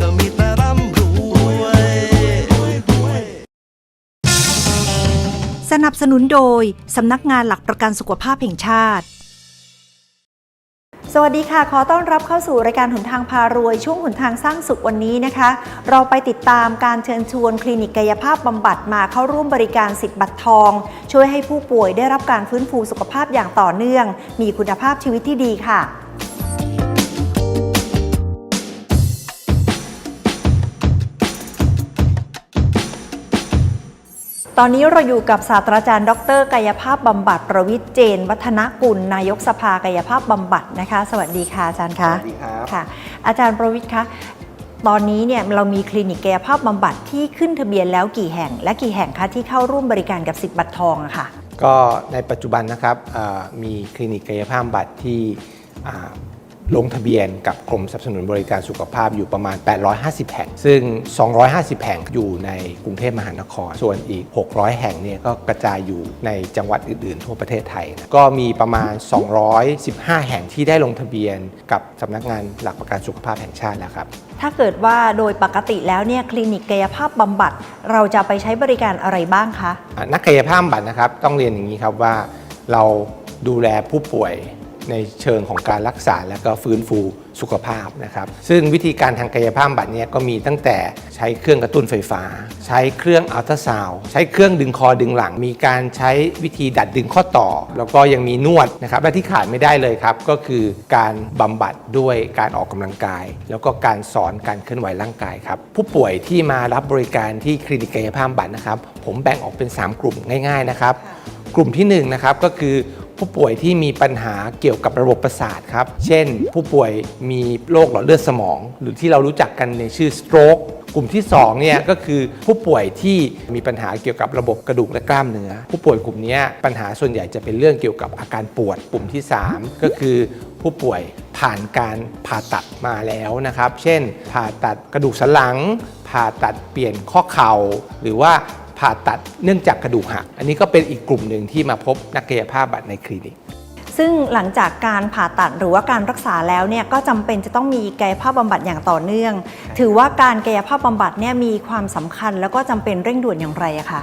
ก็มีแต่ร่ำรวย สนับสนุนโดย สำนักงานหลักประกันสุขภาพแห่งชาติ สวัสดีค่ะ ขอต้อนรับเข้าสู่รายการหนทางพารวย ช่วงหนทางสร้างสุขวันนี้นะคะ เราไปติดตามการเชิญชวนคลินิกกายภาพบำบัดมาเข้าร่วมบริการสิทธิ์บัตรทอง ช่วยให้ผู้ป่วยได้รับการฟื้นฟูสุขภาพอย่างต่อเนื่อง มีคุณภาพชีวิตที่ดีค่ะ ตอนนี้เราอยู่กับศาสตราจารย์ ดร กายภาพบำบัดประวิทย์เจน วัฒนกุล นายกสภากายภาพบำบัดนะคะ สวัสดีค่ะอาจารย์คะสวัสดีครับค่ะ อาจารย์ประวิทย์คะตอนนี้เนี่ยเรามีคลินิกกายภาพบำบัดที่ขึ้นทะเบียนแล้วกี่แห่ง และกี่แห่งคะที่เข้าร่วมบริการกับสิทธิ์บัตรทองอะค่ะ ก็ในปัจจุบันนะครับเอ่อมีคลินิกกายภาพบำบัดที่อ่า ลงทะเบียนกับกรมสนับสนุนบริการสุขภาพอยู่ประมาณ 850 แห่ง ซึ่ง 250 แห่งอยู่ในกรุงเทพมหานคร ส่วนอีก 600 แห่งเนี่ยก็กระจายอยู่ในจังหวัดอื่นๆ ทั่วประเทศไทยนะก็มีประมาณ 215 แห่งที่ได้ลงทะเบียนกับสำนักงานหลักประกันสุขภาพแห่งชาติแล้วครับ ถ้าเกิดว่าโดยปกติแล้วเนี่ยคลินิกกายภาพบำบัด เราจะไปใช้บริการอะไรบ้างคะ อะนักกายภาพบำบัดนะครับ ต้องเรียนอย่างนี้ครับว่าเราดูแลผู้ป่วย ในเชิงของการรักษาและก็ฟื้นฟูสุขภาพนะครับ ซึ่งวิธีการทางกายภาพบำบัดเนี่ยก็มีตั้งแต่ใช้เครื่องกระตุ้นไฟฟ้า ใช้เครื่องอัลตราซาวด์ใช้เครื่องดึงคอดึงหลัง มีการใช้วิธีดัดดึงข้อต่อ แล้วก็ยังมีนวดนะครับและที่ขาดไม่ได้เลยครับ ก็คือการบำบัดด้วยการออกกำลังกาย แล้วก็การสอนการเคลื่อนไหวร่างกายครับผู้ป่วยที่มารับบริการที่คลินิกกายภาพบำบัดนะครับ ผมแบ่งออกเป็น 3 กลุ่มง่าย ๆนะครับ กลุ่มที่1นงนะครับก็คือ ผู้ป่วยที่มีปัญหาเกี่ยวกับระบบประสาทครับ เช่น ผู้ป่วยมีโรคหลอดเลือดสมอง หรือที่เรารู้จักกันในชื่อ stroke กลุ่มที่2เนี่ยก็คือผู้ป่วยที่มีปัญหาเกี่ยวกับระบบกระดูกและกล้ามเนื้อ ผู้ป่วยกลุ่มนี้ปัญหาส่วนใหญ่จะเป็นเรื่องเกี่ยวกับอาการปวด กลุ่มที่ 3 ก็คือผู้ป่วยผ่านการผ่าตัดมาแล้วนะครับ เช่น ผ่าตัดกระดูกสันหลัง ผ่าตัดเปลี่ยนข้อเข่า หรือว่า ผ่าตัดเนื่องจากกระดูกหัก อันนี้ก็เป็นอีกกลุ่มหนึ่งที่มาพบนักกายภาพบำบัดในคลินิก ซึ่งหลังจากการผ่าตัดหรือว่าการรักษาแล้วเนี่ยก็จำเป็นจะต้องมีกายภาพบำบัดอย่างต่อเนื่อง ถือว่าการกายภาพบำบัดเนี่ยมีความสำคัญ แล้วก็จำเป็นเร่งด่วนอย่างไรอะคะ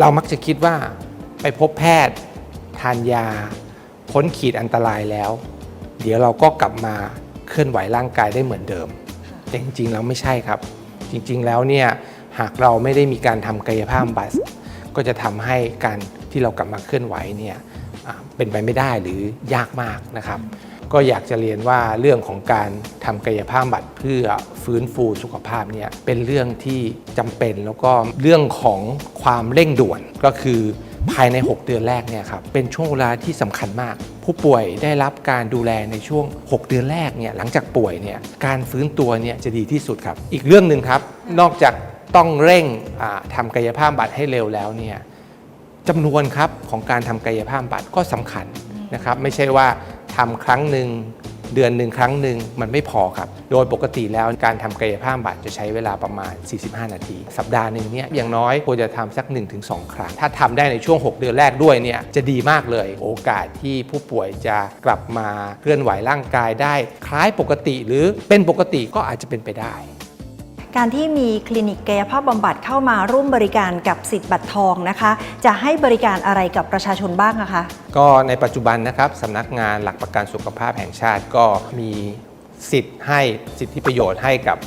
เรามักจะคิดว่าไปพบแพทย์ ทานยา พ้นขีดอันตรายแล้ว เดี๋ยวเราก็กลับมาเคลื่อนไหวร่างกายได้เหมือนเดิม แต่จริงๆแล้วไม่ใช่ครับ จริงๆแล้วเนี่ย หากเราไม่ได้มีการทำกายภาพบำบัดก็จะทำให้การที่เรากลับมาเคลื่อนไหวเนี่ยเป็นไปไม่ได้หรือยากมากนะครับ ก็อยากจะเรียนว่าเรื่องของการทำกายภาพบำบัดเพื่อฟื้นฟูสุขภาพเนี่ยเป็นเรื่องที่จำเป็นแล้วก็เรื่องของความเร่งด่วนก็คือภายใน 6 เดือนแรกเนี่ยครับเป็นช่วงเวลาที่สำคัญมาก ผู้ป่วยได้รับการดูแลในช่วง 6 เดือนแรกเนี่ยหลังจากป่วยเนี่ยการฟื้นตัวเนี่ยจะดีที่สุดครับ อีกเรื่องหนึ่งครับ นอกจาก ต้องเร่งอ่าทำกายภาพบำบัดให้เร็วแล้วเนี่ยจำนวนครับของการทำกายภาพบำบัดก็สำคัญนะครับ ไม่ใช่ว่าทำครั้งหนึ่งเดือนหนึ่งครั้งหนึ่งมันไม่พอครับ โดยปกติแล้วการทำกายภาพบำบัดจะใช้เวลาประมาณ 45 นาที สัปดาห์หนึ่งเนี่ยอย่างน้อยควรจะทำสัก 1-2 ครั้ง ถ้าทำได้ในช่วง 6 เดือนแรกด้วยเนี่ยจะดีมากเลย โอกาสที่ผู้ป่วยจะกลับมาเคลื่อนไหวร่างกายได้ คล้ายปกติหรือเป็นปกติก็อาจจะเป็นไปได้ การที่มีคลินิกกายภาพบำบัดเข้ามาร่วมบริการกับสิทธิ์บัตรทองนะคะ จะให้บริการอะไรกับประชาชนบ้างะคะ ก็ในปัจจุบันนะครับสำนักงานหลักประกันสุขภาพแห่งชาติก็มีสิทธิ์ให้สิทธิประโยชน์ให้กับ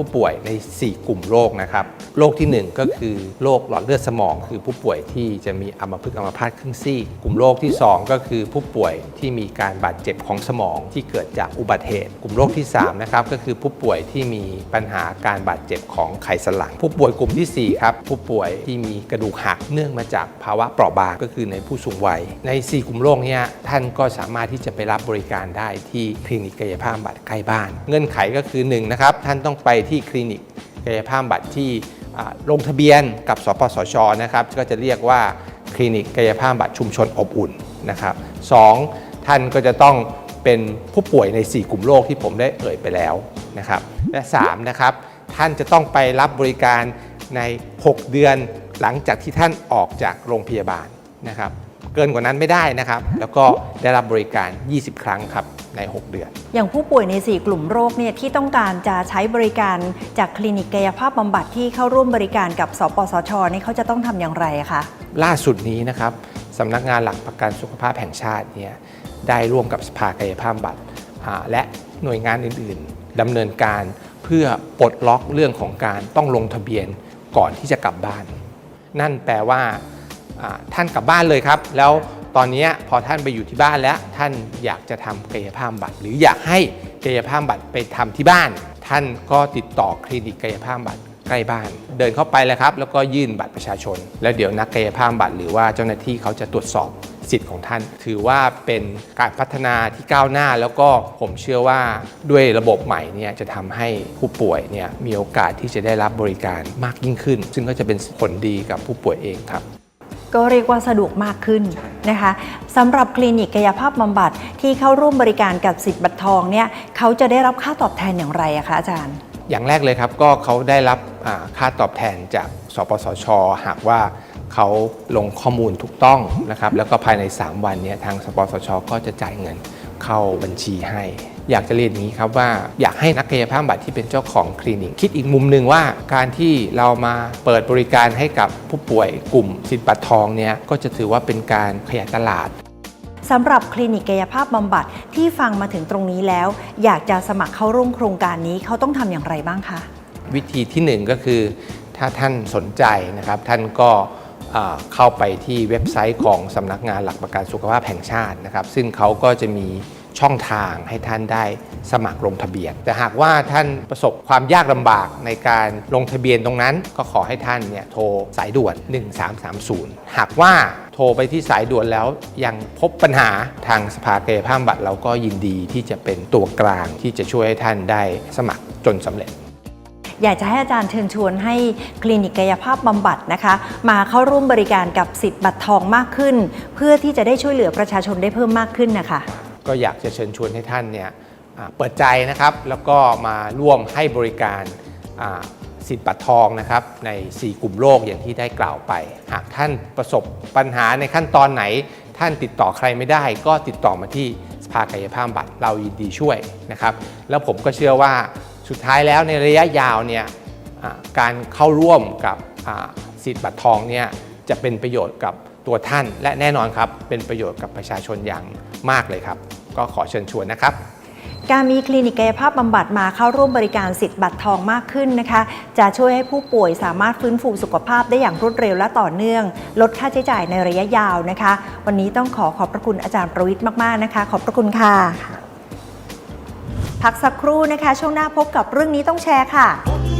ผู้ป่วยใน 4 กลุ่มโรคนะครับ โรคทีหนึ่1 ก็คือโรคหลอดเลือดสมอง คือผู้ป่วยที่จะมีอัมพฤกษ์อัมพาตครึ่งซีก กลุ่มโรคที่ 2 ก็คือผู้ป่วยที่มีการบาดเจ็บของสมองที่เกิดจากอุบัติเหตุ กลุ่มโรคที่3นะครับก็คือผู้ป่วยที่มีปัญหาการบาดเจ็บของไขสันหลัง ผู้ป่วยกลุ่มทีสี่4ครับผู้ป่วยที่มีกระดูกหักเนื่องมาจากภาวะเปราะบางก็คือในผู้สูงวัย ใน 4 กลุ่มโรคเนี้ท่านก็สามารถที่จะไปรับบริการได้ที่คลินิกกายภาพบำบัดใกล้บ้าน เงื่อนไขก็คือ1นะครับท่านต้องไปทที่คลินิกกายภาพบำบัดที่ลงทะเบียนกับสปสชนะครับก็จะเรียกว่าคลินิกกายภาพบำบัดชุมชนอบอุ่นนะครับสองท่านก็จะต้องเป็นผู้ป่วยใน 4 กลุ่มโรคที่ผมได้เอ่ยไปแล้วนะครับและ3นะครับท่านจะต้องไปรับบริการใน 6 เดือนหลังจากที่ท่านออกจากโรงพยาบาลนะครับ เกินกว่านั้นไม่ได้นะครับ แล้วก็ได้รับบริการ 20 ครั้งครับใน 6 เดือน อย่างผู้ป่วยใน 4 กลุ่มโรคเนี่ยที่ต้องการจะใช้บริการจากคลินิกกายภาพบำบัดที่เข้าร่วมบริการกับสปสชนี่เขาจะต้องทำอย่างไรอะคะล่าสุดนี้นะครับสำนักงานหลักประกันสุขภาพแห่งชาติเนี่ยได้ร่วมกับสภากายภาพบำบัดอ่าและหน่วยงานอื่น ๆดำเนินการเพื่อปลดล็อกเรื่องของการต้องลงทะเบียนก่อนที่จะกลับบ้าน นั่นแปลว่าอ่า ท่านกลับบ้านเลยครับ แล้วตอนนี้พอท่านไปอยู่ที่บ้านแล้ว ท่านอยากจะทำกายภาพบำบัดหรืออยากให้กายภาพบำบัดไปทำที่บ้าน ท่านก็ติดต่อคลินิกกายภาพบำบัดใกล้บ้าน เดินเข้าไปเลยครับ แล้วก็ยื่นบัตรประชาชน แล้วเดี๋ยวนักกายภาพบำบัดหรือว่าเจ้าหน้าที่เขาจะตรวจสอบสิทธิ์ของท่าน ถือว่าเป็นการพัฒนาที่ก้าวหน้าแล้วก็ผมเชื่อว่าด้วยระบบใหม่เนี่ยจะทำให้ผู้ป่วยเนี่ยมีโอกาสที่จะได้รับบริการมากยิ่งขึ้น ซึ่งก็จะเป็นผลดีกับผู้ป่วยเองครับ ก็เรียกว่าสะดวกมากขึ้นนะคะสำหรับคลินิกกายภาพบำบัดที่เข้าร่วมบริการกับสิทธิ์บัตรทองเนี่ยเขาจะได้รับค่าตอบแทนอย่างไรอะคะอาจารย์ อย่างแรกเลยครับก็เขาได้รับอ่าค่าตอบแทนจากสปสช หากว่าเขาลงข้อมูลถูกต้องนะครับแล้วก็ภายใน 3 วันเนี้ทางสปสช ก็จะจ่ายเงินเข้าบัญชีให้ อยากจะเรียนอย่างนี้ครับว่าอยากให้นักกายภาพบำบัดที่เป็นเจ้าของคลินิก คิดอีกมุมหนึ่งว่าการที่เรามาเปิดบริการให้กับผู้ป่วยกลุ่มสิทธิ์บัตรทองเนี่ยก็จะถือว่าเป็นการขยายตลาดสำหรับคลินิกกายภาพบำบัดที่ฟังมาถึงตรงนี้แล้ว อยากจะสมัครเข้าร่วมโครงการนี้เขาต้องทำอย่างไรบ้างคะวิธีที่หนึ่งก็คือ ถ้าท่านสนใจนะครับ ท่านก็เอ่อเข้าไปที่เว็บไซต์ของสำนักงานหลักประกันสุขภาพแห่งชาตินะครับ ซึ่งเขาก็จะมี ช่องทางให้ท่านได้สมัครลงทะเบียน แต่หากว่าท่านประสบความยากลำบากในการลงทะเบียนตรงนั้น ก็ขอให้ท่านเนี่ยโทรสายด่วน 1330 หากว่าโทรไปที่สายด่วนแล้วยังพบปัญหาทางสภากายภาพบำบัดเราก็ยินดีที่จะเป็นตัวกลางที่จะช่วยให้ท่านได้สมัครจนสำเร็จอยากจะให้อาจารย์เชิญชวนให้คลินิกกายภาพบำบัดนะคะ มาเข้าร่วมบริการกับสิทธิ์บัตรทองมากขึ้น เพื่อที่จะได้ช่วยเหลือประชาชนได้เพิ่มมากขึ้นนะคะ ก็อยากจะเชิญชวนให้ท่านเนี่ยเปิดใจนะครับ แล้วก็มาร่วมให้บริการสิทธิ์บัตรทองนะครับใน 4 กลุ่มโรคอย่างที่ได้กล่าวไป หากท่านประสบปัญหาในขั้นตอนไหน ท่านติดต่อใครไม่ได้ ก็ติดต่อมาที่สภากายภาพบัตรเรายินดีช่วยนะครับ แล้วผมก็เชื่อว่าสุดท้ายแล้วในระยะยาวเนี่ยการเข้าร่วมกับสิทธิ์บัตรทองเนี่ยจะเป็นประโยชน์กับตัวท่าน และแน่นอนครับเป็นประโยชน์กับประชาชนอย่างมากเลยครับ ก็ขอเชิญชวนนะครับการมีคลินิกกายภาพบำบัดมาเข้าร่วมบริการสิทธิ์บัตรทองมากขึ้นนะคะ จะช่วยให้ผู้ป่วยสามารถฟื้นฟูสุขภาพได้อย่างรวดเร็วและต่อเนื่อง ลดค่าใช้จ่ายในระยะยาวนะคะ วันนี้ต้องขอขอบพระคุณอาจารย์ประวิทย์มาก ๆ นะคะ ขอบพระคุณค่ะ พักสักครู่นะคะ ช่วงหน้าพบกับเรื่องนี้ต้องแชร์ค่ะคน